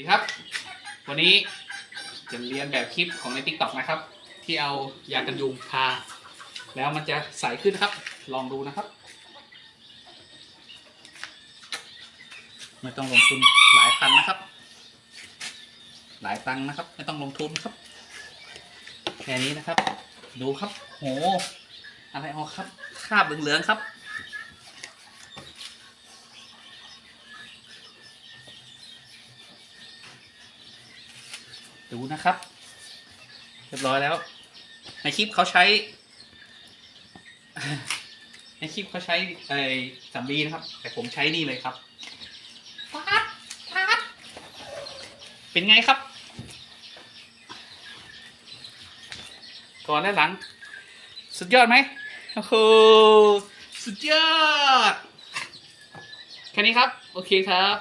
ดีครับ วันนี้จะเรียนแบบคลิปของใน t ิ k t o k นะครับ ที่เอายากันยุงทาแล้วมันจะใสขึ้นครับ ลองดูนะครับ ไม่ต้องลงทุนหลายพันนะครับ หลายตังค์นะครับ ไม่ต้องลงทุนครับ แค่นี้นะครับ ดูครับ โห อะไรออกครับคาบเหลืองๆครับ ดูนะครับ เรียบร้อยแล้ว ในคลิปเขาใช้ ในคลิปเขาใช้ไอ้สำลีนะครับ แต่ผมใช้นี่เลยครับปั๊บปั๊บเป็นไงครับ ก่อนและหลัง สุดยอดไหมโอ้โหสุดยอด แค่นี้ครับ โอเคครับ